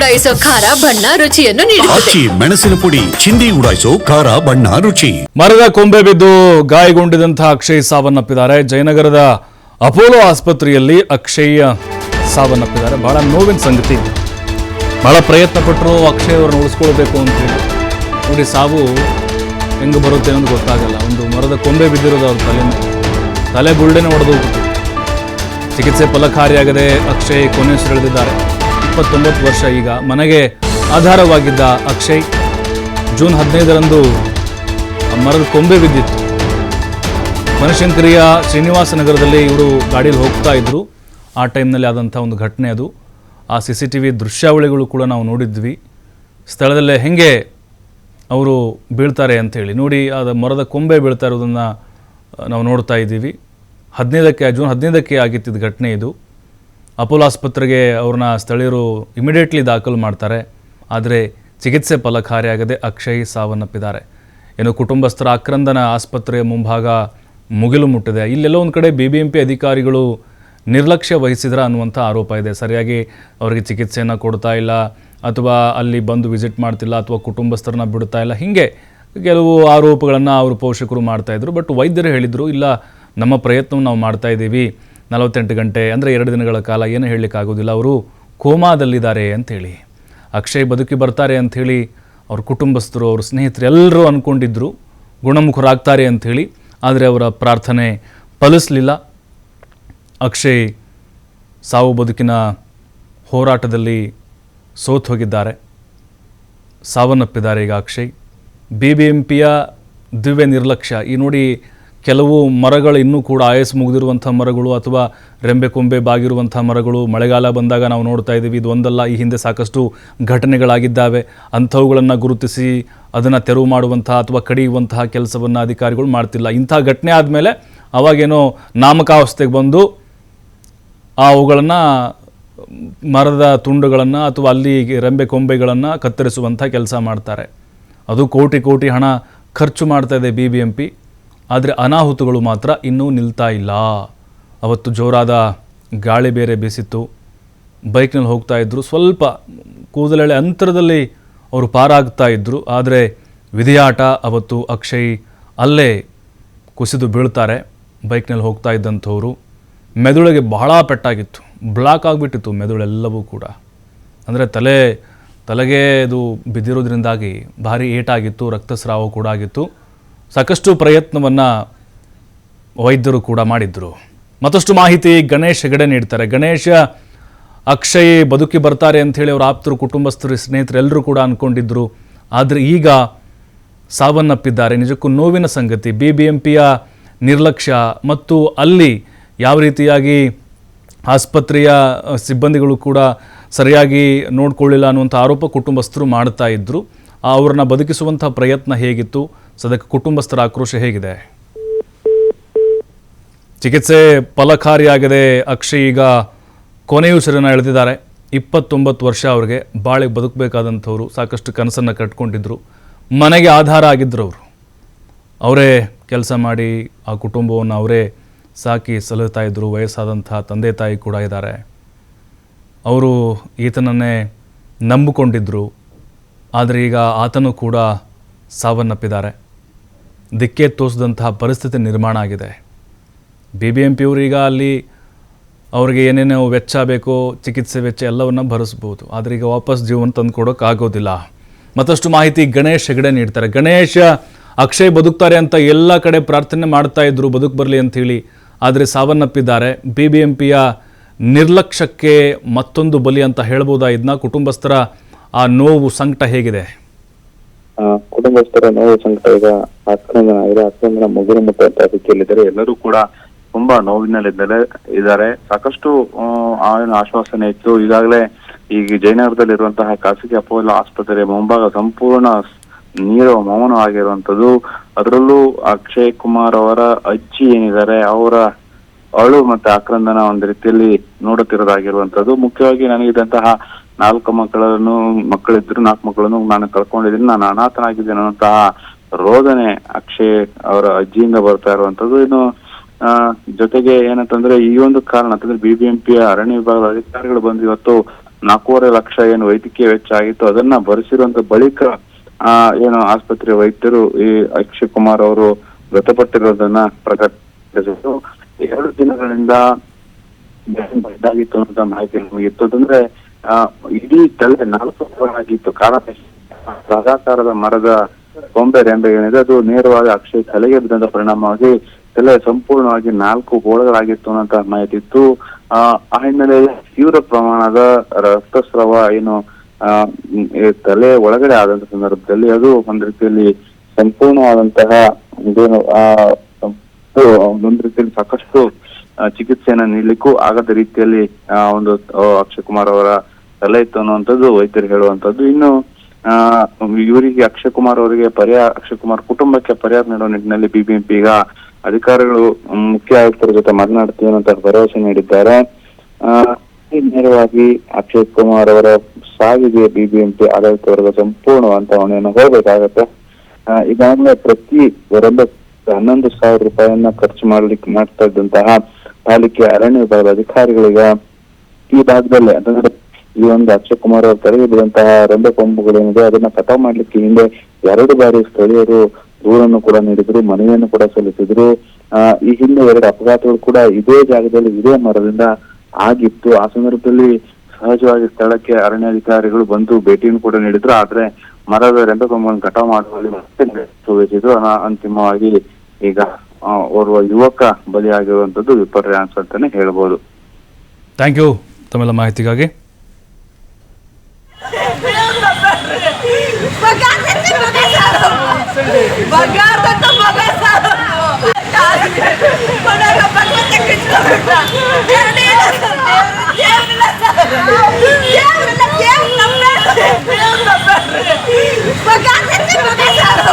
ಉಡಾಯಿಸೋ ಖಾರ ಬಣ್ಣ ರುಚಿಯನ್ನು ನೀಡುತ್ತದೆ. ಆಚಿ ಮೆಣಸಿನ ಪುಡಿ ಚಿಂದಿ ಉಡಾಯಿಸೋ ಖಾರ ಬಣ್ಣ ರುಚಿ. ಮರದ ಕೊಂಬೆ ಬಿದ್ದು ಗಾಯಗೊಂಡಿದಂತಹ ಅಕ್ಷಯ್ ಸಾವನ್ನಪ್ಪಿದ್ದಾರೆ. ಜಯನಗರದ ಅಪೋಲೋ ಆಸ್ಪತ್ರೆಯಲ್ಲಿ ಅಕ್ಷಯ್ ಸಾವನ್ನಪ್ಪಿದ್ದಾರೆ. ಬಹಳ ನೋವಿನ ಸಂಗತಿ. ಬಹಳ ಪ್ರಯತ್ನ ಪಟ್ಟರು ಅಕ್ಷಯ್ ಅವರನ್ನು ಉಳಿಸ್ಕೊಳ್ಬೇಕು ಅಂತೇಳಿ ನೋಡಿ ಸಾವು ಹೆಂಗೆ ಬರುತ್ತೆ ಅನ್ನೋದು ಗೊತ್ತಾಗಲ್ಲ. ಒಂದು ಮರದ ಕೊಂಬೆ ಬಿದ್ದಿರೋದು ಅವ್ರ ತಲೆ ತಲೆ ಬುರುಡೆನೇ ಹೊಡೆದು ಚಿಕಿತ್ಸೆ ಫಲಕಾರಿಯಾಗದೆ ಅಕ್ಷಯ್ ಕೊನೆಯುಸಿರೆಳೆದಿದ್ದಾರೆ ಇಪ್ಪತ್ತೊಂಬತ್ತು ವರ್ಷ ಈಗ ಮನೆಗೆ ಆಧಾರವಾಗಿದ್ದ ಅಕ್ಷಯ್ ಜೂನ್ ಹದಿನೈದರಂದು ಮರದ ಕೊಂಬೆ ಬಿದ್ದಿತ್ತು. ಬನಶಂಕರಿಯ ಶ್ರೀನಿವಾಸ ನಗರದಲ್ಲಿ ಇವರು ಗಾಡಿಯಲ್ಲಿ ಹೋಗ್ತಾ ಇದ್ರು. ಆ ಟೈಮ್ನಲ್ಲಿ ಆದಂಥ ಒಂದು ಘಟನೆ ಅದು. ಆ ಸಿ ಸಿ ಟಿ ವಿ ದೃಶ್ಯಾವಳಿಗಳು ಕೂಡ ನಾವು ನೋಡಿದ್ವಿ. ಸ್ಥಳದಲ್ಲೇ ಹೆಂಗೆ ಅವರು ಬೀಳ್ತಾರೆ ಅಂಥೇಳಿ ನೋಡಿ ಅದು ಮರದ ಕೊಂಬೆ ಬೀಳ್ತಾ ಇರೋದನ್ನು ನಾವು ನೋಡ್ತಾ ಇದ್ದೀವಿ. ಹದಿನೈದಕ್ಕೆ, ಜೂನ್ ಹದಿನೈದಕ್ಕೆ ಆಗಿತ್ತಿದ್ದ ಘಟನೆ ಇದು. ಅಪೋಲೋ ಆಸ್ಪತ್ರೆಗೆ ಅವ್ರನ್ನ ಸ್ಥಳೀಯರು ಇಮಿಡಿಯೇಟ್ಲಿ ದಾಖಲು ಮಾಡ್ತಾರೆ. ಆದರೆ ಚಿಕಿತ್ಸೆ ಫಲಕಾರಿಯಾಗದೆ ಅಕ್ಷಯ್ ಸಾವನ್ನಪ್ಪಿದ್ದಾರೆ. ಏನು ಕುಟುಂಬಸ್ಥರ ಆಕ್ರಂದನ ಆಸ್ಪತ್ರೆಯ ಮುಂಭಾಗ ಮುಗಿಲು ಮುಟ್ಟಿದೆ. ಇಲ್ಲೆಲ್ಲೋ ಒಂದು ಕಡೆ ಬಿ ಬಿ ಎಂ ಪಿ ಅಧಿಕಾರಿಗಳು ನಿರ್ಲಕ್ಷ್ಯ ವಹಿಸಿದ್ರ ಅನ್ನುವಂಥ ಆರೋಪ ಇದೆ. ಸರಿಯಾಗಿ ಅವರಿಗೆ ಚಿಕಿತ್ಸೆಯನ್ನು ಕೊಡ್ತಾ ಇಲ್ಲ, ಅಥವಾ ಅಲ್ಲಿ ಬಂದು ವಿಸಿಟ್ ಮಾಡ್ತಿಲ್ಲ, ಅಥವಾ ಕುಟುಂಬಸ್ಥರನ್ನ ಬಿಡ್ತಾ ಇಲ್ಲ. ಹೀಗೆ ಕೆಲವು ಆರೋಪಗಳನ್ನು ಅವರು ಪೋಷಕರು ಮಾಡ್ತಾಯಿದ್ರು ಬಟ್ ವೈದ್ಯರು ಹೇಳಿದರು, ಇಲ್ಲ, ನಮ್ಮ ಪ್ರಯತ್ನವನ್ನು ನಾವು ಮಾಡ್ತಾ ಇದ್ದೀವಿ. ನಲವತ್ತೆಂಟು ಗಂಟೆ, ಅಂದರೆ ಎರಡು ದಿನಗಳ ಕಾಲ ಏನು ಹೇಳಲಿಕ್ಕಾಗೋದಿಲ್ಲ ಅವರು ಕೋಮಾದಲ್ಲಿದ್ದಾರೆ ಅಂಥೇಳಿ, ಅಕ್ಷಯ್ ಬದುಕಿ ಬರ್ತಾರೆ ಅಂಥೇಳಿ ಅವ್ರ ಕುಟುಂಬಸ್ಥರು, ಅವ್ರ ಸ್ನೇಹಿತರು ಎಲ್ಲರೂ ಅಂದ್ಕೊಂಡಿದ್ರು ಗುಣಮುಖರಾಗ್ತಾರೆ ಅಂಥೇಳಿ, ಆದರೆ ಅವರ ಪ್ರಾರ್ಥನೆ ಫಲಿಸಲಿಲ್ಲ. ಅಕ್ಷಯ್ ಸಾವು ಬದುಕಿನ ಹೋರಾಟದಲ್ಲಿ ಸೋತು ಹೋಗಿದ್ದಾರೆ. ಸಾವನ್ನಪ್ಪಿದ್ದಾರೆ ಈಗ ಅಕ್ಷಯ್. ಬಿ ಬಿ ಎಂ ಪಿಯ ದಿವ್ಯ ನಿರ್ಲಕ್ಷ್ಯ. ಈ ನೋಡಿ ಕೆಲವು ಮರಗಳು ಇನ್ನೂ ಕೂಡ ಆಯಸ್ ಮುಗಿದಿರುವಂಥ ಮರಗಳು ಅಥವಾ ರೆಂಬೆ ಕೊಂಬೆ ಬಾಗಿರುವಂಥ ಮರಗಳು ಮಳೆಗಾಲ ಬಂದಾಗ ನಾವು ನೋಡ್ತಾ ಇದ್ದೀವಿ. ಇದು ಒಂದಲ್ಲ, ಈ ಹಿಂದೆ ಸಾಕಷ್ಟು ಘಟನೆಗಳಾಗಿದ್ದಾವೆ. ಅಂಥವುಗಳನ್ನು ಗುರುತಿಸಿ ಅದನ್ನು ತೆರವು ಮಾಡುವಂತಹ ಅಥವಾ ಕಡಿಯುವಂತಹ ಕೆಲಸವನ್ನು ಅಧಿಕಾರಿಗಳು ಮಾಡ್ತಿಲ್ಲ. ಇಂಥ ಘಟನೆ ಆದಮೇಲೆ ಅವಾಗೇನೋ ನಾಮಕಾವಸ್ಥೆಗೆ ಬಂದು ಆ ಅವುಗಳನ್ನು, ಮರದ ತುಂಡುಗಳನ್ನು ಅಥವಾ ಅಲ್ಲಿ ರೆಂಬೆ ಕೊಂಬೆಗಳನ್ನು ಕತ್ತರಿಸುವಂಥ ಕೆಲಸ ಮಾಡ್ತಾರೆ. ಅದು ಕೋಟಿ ಕೋಟಿ ಹಣ ಖರ್ಚು ಮಾಡ್ತಾ ಇದೆ ಬಿ ಬಿ ಎಂ ಪಿ. ಆದರೆ ಅನಾಹುತಗಳು ಮಾತ್ರ ಇನ್ನೂ ನಿಲ್ತಾ ಇಲ್ಲ. ಅವತ್ತು ಜೋರಾದ ಗಾಳಿ ಬೇರೆ ಬೀಸಿತ್ತು. ಬೈಕ್ನಲ್ಲಿ ಹೋಗ್ತಾ ಇದ್ದರು ಸ್ವಲ್ಪ ಕೂದಲೆಳೆ ಅಂತರದಲ್ಲಿ ಅವರು ಪಾರಾಗ್ತಾ ಇದ್ದರು ಆದರೆ ವಿಧಿಯಾಟ ಅವತ್ತು ಅಕ್ಷಯ್ ಅಲ್ಲೇ ಕುಸಿದು ಬೀಳ್ತಾರೆ. ಬೈಕ್ನಲ್ಲಿ ಹೋಗ್ತಾ ಇದ್ದಂಥವರು. ಮೆದುಳಿಗೆ ಬಹಳ ಪೆಟ್ಟಾಗಿತ್ತು. ಬ್ಲಾಕ್ ಆಗಿಬಿಟ್ಟಿತ್ತು ಮೆದುಳೆಲ್ಲವೂ ಕೂಡ. ಅಂದರೆ ತಲೆ, ತಲೆಗೆ ಇದು ಬಿದ್ದಿರೋದ್ರಿಂದಾಗಿ ಭಾರಿ ಏಟಾಗಿತ್ತು, ರಕ್ತಸ್ರಾವ ಕೂಡ ಆಗಿತ್ತು. ಸಾಕಷ್ಟು ಪ್ರಯತ್ನವನ್ನು ವೈದ್ಯರು ಕೂಡ ಮಾಡಿದ್ದರು ಮತ್ತಷ್ಟು ಮಾಹಿತಿ ಗಣೇಶ್ ಹೆಗಡೆ ನೀಡ್ತಾರೆ. ಗಣೇಶ, ಅಕ್ಷಯ್ ಬದುಕಿ ಬರ್ತಾರೆ ಅಂಥೇಳಿ ಅವ್ರ ಆಪ್ತರು, ಕುಟುಂಬಸ್ಥರು, ಸ್ನೇಹಿತರು ಎಲ್ಲರೂ ಕೂಡ ಅಂದ್ಕೊಂಡಿದ್ದರು ಆದರೆ ಈಗ ಸಾವನ್ನಪ್ಪಿದ್ದಾರೆ. ನಿಜಕ್ಕೂ ನೋವಿನ ಸಂಗತಿ. ಬಿ ಬಿ ಎಂ ಪಿಯ ನಿರ್ಲಕ್ಷ್ಯ ಮತ್ತು ಅಲ್ಲಿ ಯಾವ ರೀತಿಯಾಗಿ ಆಸ್ಪತ್ರೆಯ ಸಿಬ್ಬಂದಿಗಳು ಕೂಡ ಸರಿಯಾಗಿ ನೋಡಿಕೊಳ್ಳಿಲ್ಲ ಅನ್ನುವಂಥ ಆರೋಪ ಕುಟುಂಬಸ್ಥರು ಮಾಡ್ತಾ ಇದ್ದರು ಅವ್ರನ್ನ ಬದುಕಿಸುವಂಥ ಪ್ರಯತ್ನ ಹೇಗಿತ್ತು? ಸದ್ಯಕ್ಕೆ ಕುಟುಂಬಸ್ಥರ ಆಕ್ರೋಶ ಹೇಗಿದೆ? ಚಿಕಿತ್ಸೆ ಫಲಕಾರಿಯಾಗಿದೆ ಅಕ್ಷಯ್ ಈಗ ಕೊನೆಯುಸಿರನ್ನು ಎಳೆದಿದ್ದಾರೆ. ಇಪ್ಪತ್ತೊಂಬತ್ತು ವರ್ಷ ಅವರಿಗೆ ಬಾಳೆ ಬದುಕಬೇಕಾದಂಥವ್ರು, ಸಾಕಷ್ಟು ಕನಸನ್ನು ಕಟ್ಕೊಂಡಿದ್ರು. ಮನೆಗೆ ಆಧಾರ ಆಗಿದ್ದರು ಅವರು. ಅವರೇ ಕೆಲಸ ಮಾಡಿ ಆ ಕುಟುಂಬವನ್ನು ಅವರೇ ಸಾಕಿ ಸಲಹುತ್ತಾ ಇದ್ದರು ವಯಸ್ಸಾದಂಥ ತಂದೆ ತಾಯಿ ಕೂಡ ಇದ್ದಾರೆ. ಅವರು ಈತನನ್ನೇ ನಂಬಿಕೊಂಡಿದ್ದರು ಆದರೆ ಈಗ ಆತನೂ ಕೂಡ ಸಾವನ್ನಪ್ಪಿದ್ದಾರೆ. ದಿಕ್ಕೆ ತೋರಿಸಿದಂತಹ ಪರಿಸ್ಥಿತಿ ನಿರ್ಮಾಣ ಆಗಿದೆ. ಬಿ ಬಿ ಎಂ ಪಿಯವರೀಗ ಅಲ್ಲಿ ಅವರಿಗೆ ಏನೇನೋ ವೆಚ್ಚ ಬೇಕೋ, ಚಿಕಿತ್ಸೆ ವೆಚ್ಚ ಎಲ್ಲವನ್ನು ಭರಿಸ್ಬೋದು ಆದರೆ ಈಗ ವಾಪಸ್ ಜೀವನ ತಂದು ಕೊಡೋಕ್ಕಾಗೋದಿಲ್ಲ ಮತ್ತಷ್ಟು ಮಾಹಿತಿ ಗಣೇಶ್ ಹೆಗಡೆ ನೀಡ್ತಾರೆ. ಗಣೇಶ, ಅಕ್ಷಯ್ ಬದುಕ್ತಾರೆ ಅಂತ ಎಲ್ಲ ಕಡೆ ಪ್ರಾರ್ಥನೆ ಮಾಡ್ತಾ ಇದ್ರು, ಬದುಕು ಬರಲಿ ಅಂಥೇಳಿ ಆದರೆ ಸಾವನ್ನಪ್ಪಿದ್ದಾರೆ. ಬಿ ಬಿ ಎಂ ಪಿಯ ನಿರ್ಲಕ್ಷ್ಯಕ್ಕೆ ಮತ್ತೊಂದು ಬಲಿ ಅಂತ ಹೇಳ್ಬೋದಾ ಇದನ್ನ ಕುಟುಂಬಸ್ಥರ ಆ ನೋವು, ಸಂಕಟ ಹೇಗಿದೆ? ಕುಟುಂಬಸ್ಥರ ನೋವು ಸಂಕಟ ಈಗ ಆಕ್ರಂದನ ಇದೆ ಆಕ್ರಂದನ ಮುಗಿಲು ಮುಟ್ಟುವಂತ ಸ್ಥಿತಿಯಲ್ಲಿದ್ದಾರೆ ಎಲ್ಲರೂ ಕೂಡ ತುಂಬಾ ನೋವಿನಲ್ಲಿದ್ದಾರೆ ಇದ್ದಾರೆ. ಸಾಕಷ್ಟು ಆಶ್ವಾಸನೆ ಇತ್ತು. ಈಗಾಗಲೇ ಈಗ ಜಯನಗರದಲ್ಲಿರುವಂತಹ ಖಾಸಗಿ ಅಪೋಲೋ ಆಸ್ಪತ್ರೆ ಮುಂಭಾಗ ಸಂಪೂರ್ಣ ನೀರು ಮೌನ ಆಗಿರುವಂತದ್ದು ಅದರಲ್ಲೂ ಅಕ್ಷಯ್ ಕುಮಾರ್ ಅವರ ಅಜ್ಜಿ ಏನಿದ್ದಾರೆ, ಅವರ ಅಳು ಮತ್ತೆ ಆಕ್ರಂದನ ಒಂದು ರೀತಿಯಲ್ಲಿ ನೋಡುತ್ತಿರೋದಾಗಿರುವಂತದ್ದು ಮುಖ್ಯವಾಗಿ ನನಗಿದ್ದಂತಹ ನಾಲ್ಕು ಮಕ್ಕಳನ್ನು ಮಕ್ಕಳಿದ್ರು ನಾಲ್ಕು ಮಕ್ಕಳನ್ನು ನಾನು ಕಳ್ಕೊಂಡಿದ್ದೀನಿ. ನಾನು ಅನಾಥನಾಗಿದ್ದೇನೆ ಅನ್ನೋಂತಹ ರೋದನೆ ಅಕ್ಷಯ್ ಅವರ ಅಜ್ಜಿಯಿಂದ ಬರ್ತಾ ಇರುವಂತದ್ದು ಇನ್ನು ಜೊತೆಗೆ ಏನಂತಂದ್ರೆ ಈ ಒಂದು ಕಾರಣ ಅಂತಂದ್ರೆ ಬಿಬಿಎಂಪಿಯ ಅರಣ್ಯ ವಿಭಾಗದ ಅಧಿಕಾರಿಗಳು ಬಂದು ಇವತ್ತು ನಾಲ್ಕೂವರೆ ಲಕ್ಷ ಏನು ವೈದ್ಯಕೀಯ ವೆಚ್ಚ ಆಗಿತ್ತು. ಅದನ್ನ ಭರಿಸಿರುವಂತ ಬಳಿಕ ಆ ಏನು ಆಸ್ಪತ್ರೆ ವೈದ್ಯರು ಈ ಅಕ್ಷಯ್ ಕುಮಾರ್ ಅವರು ಮೃತಪಟ್ಟಿರೋದನ್ನ ಪ್ರಕಟಿಸಿದ್ರು. ಎರಡು ದಿನಗಳಿಂದ ಇದಾಗಿತ್ತು ಅಂತ ಮಾಹಿತಿ ನಮಗಿತ್ತು ಅದಂದ್ರೆ ಆ, ಇಡೀ ತಲೆ ನಾಲ್ಕು ಆಗಿತ್ತು ಕಾರಣ ಮರದ ಕೊಂಬೆ ರೆಂಬೆ ಏನಿದೆ ಅದು ನೇರವಾಗಿ ಅಕ್ಷಯ್ ತಲೆಗೆ ಬಿದ್ದಂತ ಪರಿಣಾಮವಾಗಿ ತಲೆ ಸಂಪೂರ್ಣವಾಗಿ ನಾಲ್ಕು ಗೋಳಗಳಾಗಿತ್ತು ಅನ್ನೋಂತ ಮಾಹಿತಿ ಇತ್ತು. ಆ ಹಿನ್ನೆಲೆಯಲ್ಲಿ ತೀವ್ರ ಪ್ರಮಾಣದ ರಕ್ತಸ್ರಾವ ಏನು ತಲೆ ಒಳಗಡೆ ಆದಂತ ಸಂದರ್ಭದಲ್ಲಿ ಅದು ಒಂದ್ ರೀತಿಯಲ್ಲಿ ಸಂಪೂರ್ಣವಾದಂತಹ ಇದೇನು, ಆ ಒಂದ್ ರೀತಿಯಲ್ಲಿ ಸಾಕಷ್ಟು ಚಿಕಿತ್ಸೆಯನ್ನ ನೀಡಲಿಕ್ಕೂ ಆಗದ ರೀತಿಯಲ್ಲಿ ಒಂದು ಅಕ್ಷಯ್ ಕುಮಾರ್ ಅವರ ತಲೆ ಇತ್ತು ಅನ್ನುವಂಥದ್ದು ವೈದ್ಯರು ಹೇಳುವಂತದ್ದು ಇನ್ನು ಇವರಿಗೆ ಅಕ್ಷಯ್ ಕುಮಾರ್ ಅವರಿಗೆ ಪರಿಹಾರ ಅಕ್ಷಯ್ ಕುಮಾರ್ ಕುಟುಂಬಕ್ಕೆ ಪರಿಹಾರ ನೀಡುವ ನಿಟ್ಟಿನಲ್ಲಿ ಬಿಬಿಎಂಪಿ ಈಗ ಅಧಿಕಾರಿಗಳು ಮುಖ್ಯ ಆಯುಕ್ತರ ಜೊತೆ ಮಾತನಾಡ್ತೀವಿ ಅಂತ ಭರವಸೆ ನೀಡಿದ್ದಾರೆ. ನೇರವಾಗಿ ಅಕ್ಷಯ್ ಕುಮಾರ್ ಅವರ ಸಾವಿಗೆ ಬಿಬಿಎಂಪಿ ಆಡಳಿತ ವರ್ಗ ಸಂಪೂರ್ಣವಂತ ಹೊಣೆಯನ್ನು ಹೋಗಬೇಕಾಗತ್ತೆ. ಈಗಾಗಲೇ ಪ್ರತಿ ವರೊಬ್ಬ ಹನ್ನೊಂದು ಸಾವಿರ ರೂಪಾಯಿಯನ್ನ ಖರ್ಚು ಮಾಡ್ಲಿಕ್ಕೆ ಮಾಡ್ತಾ ಇದ್ದಂತಹ ಪಾಲಿಕೆ ಅರಣ್ಯ ವಿಭಾಗದ ಅಧಿಕಾರಿಗಳಿಗ ಈ ಭಾಗದಲ್ಲೇ, ಅಂತಂದ್ರೆ ಈ ಒಂದು ಅಕ್ಷಯ್ ಕುಮಾರ್ ಅವರು ತೆರೆಗೆ ಬಿದ್ದಂತಹ ರಂಧ್ರ ಕೊಂಬುಗಳೇನಿದೆ ಅದನ್ನ ಕಟಾವ್ ಮಾಡ್ಲಿಕ್ಕೆ ಹಿಂದೆ ಎರಡು ಬಾರಿ ಸ್ಥಳೀಯರು ದೂರನ್ನು ಕೂಡ ನೀಡಿದ್ರು ಮನವಿಯನ್ನು ಕೂಡ ಸಲ್ಲಿಸಿದ್ರು. ಈ ಹಿಂದೆ ಎರಡು ಅಪಘಾತಗಳು ಕೂಡ ಇದೇ ಜಾಗದಲ್ಲಿ, ಇದೇ ಮರದಿಂದ ಆಗಿತ್ತು. ಆ ಸಂದರ್ಭದಲ್ಲಿ ಸಹಜವಾಗಿ ಸ್ಥಳಕ್ಕೆ ಅರಣ್ಯಾಧಿಕಾರಿಗಳು ಬಂದು ಭೇಟಿಯನ್ನು ಕೂಡ ನೀಡಿದ್ರು. ಆದ್ರೆ ಮರದ ರೆಂಬೆ ಕೊಂಬನ್ನು ಕಟಾವ್ ಮಾಡುವಲ್ಲಿ ಮತ್ತೆ ಅಂತಿಮವಾಗಿ ಈಗ ಓರ್ವ ಯುವಕ ಬಲಿಯಾಗಿರುವಂತದ್ದು ವಿಪರ್ಯಾಸ ಅಂತಾನೆ ಹೇಳ್ಬೋದು. ಥ್ಯಾಂಕ್ ಯು ತಮ್ಮೆಲ್ಲ ಮಾಹಿತಿಗಾಗಿ. ಬಂಗಾರದ ಮಗ ಮನೆಗೆ ಭಗವಂತ ಕಿತ್ಕೊಂಡ್ಬಿಟ್ಟ ದೇವ್ರಿಲ್ಲ ಸರ್, ದೇವ್ರಿಲ್ಲ ಸರ್. ದೇವ್ರಿಲ್ಲ, ದೇವ್ರ್ ನಂಬೇಡ್ರಿ. ದೇವ್ರ್ ನಂಬೇಡ್ರಿ. ಬಂಗಾರದ ಮಗ ಸರ್.